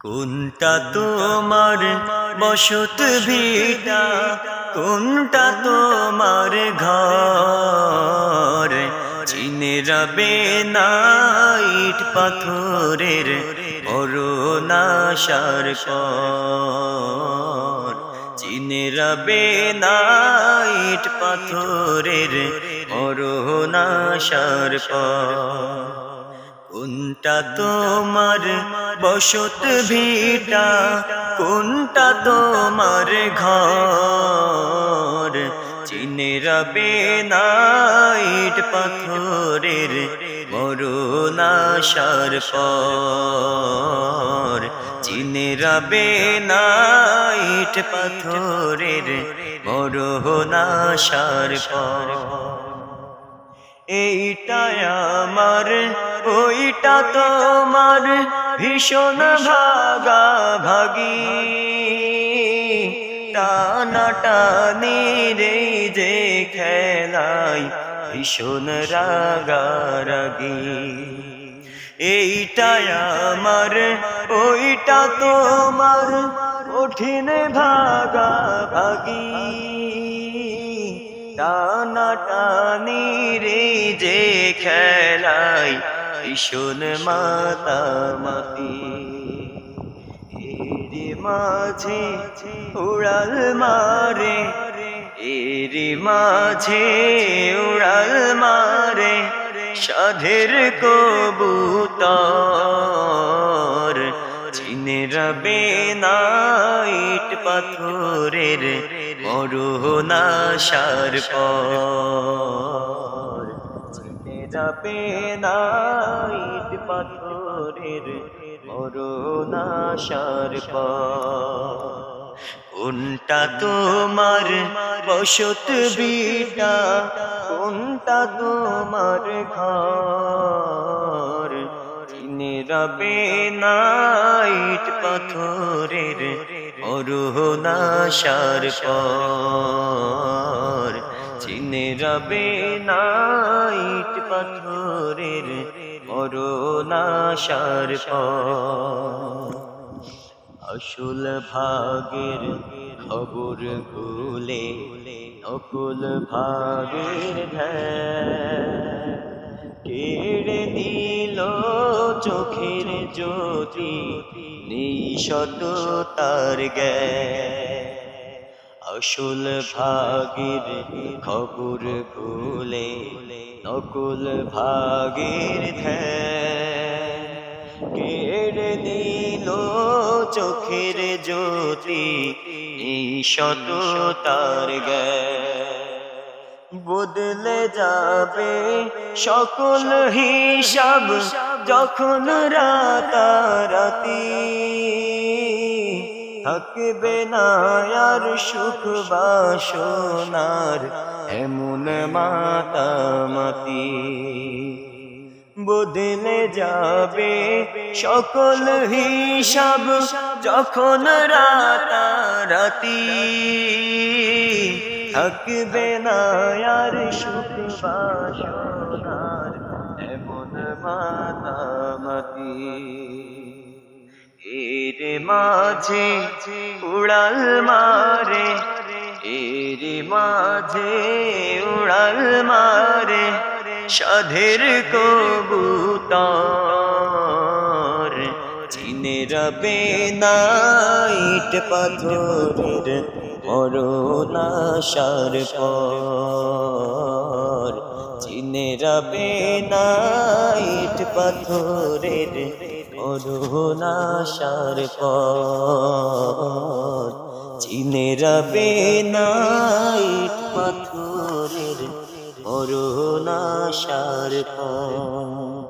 কোনটা তোমার বসত ভিটা? কোনটা তোমার ঘর? চিনে রবে নাইট পাথরের অরুণাশার পর। চিনে রবে নাইট পাথরের অরুণাশার পর। কোনটা তোমার বসত ভিটা? কোনটা তোমার ঘর? চিনে রবে নাইট পাথরের মরুনাশার পর। চিনে রবে নাইট পাথরের মরুনাশার পর। এইটা আমার, ওইটা তোমার, ভীষণ ভাগা ভাগি। টানা টানি রে যে খেলাই ভীষণ রাগারাগি এইটা আমার, ওইটা তোমার, কঠিন ভাগা ভাগি। টানা টানি রে যে খেলাই ভীষণ মাতামাতি এর মাঝে উড়াল মারে, এর মাঝে উড়াল মারে সাধের কবুতর। চিনে রবে নাইট পাথরের মরুনাশার পর। চিনে রবে নাইট পাথরের মরুনাশার পর। কোনটা তোমার বসত বিটা? কোনটা তোমার ঘর? চিনে রবে পাথরের অরুণাশার পর। চিনে রবে নাইট পাথরের অরুণাশার পর। আসল ভাগের খবর গুলে নকল ভাগের কেড়ে নিল চোখের জ্যোতি নেই শত তার জ্ঞান। আসল ভাগের খবর গুলে নকল ভাগের কেড়ে নিল চোখের জ্যোতি এই শত তার বদলে যাবে সকল হিসাব যখন রাতারাতি। থাকবে না আর সুখ বাসনার এমন মাতামাতি। বদলে যাবে সকল হিসাব যখন রাতারাতি। থাকবে না আর এমন মাতামাতি এর মাঝে উড়াল মারে, এর মাঝে উড়াল মারে সাধের কবুতর। চিনে রবে নাইট পাথরের মরুনাশার পর চিনে রবে নাইট পাথরের মরুনাশার পর চিনে রবে নাইট পাথরের অরুণাশার পর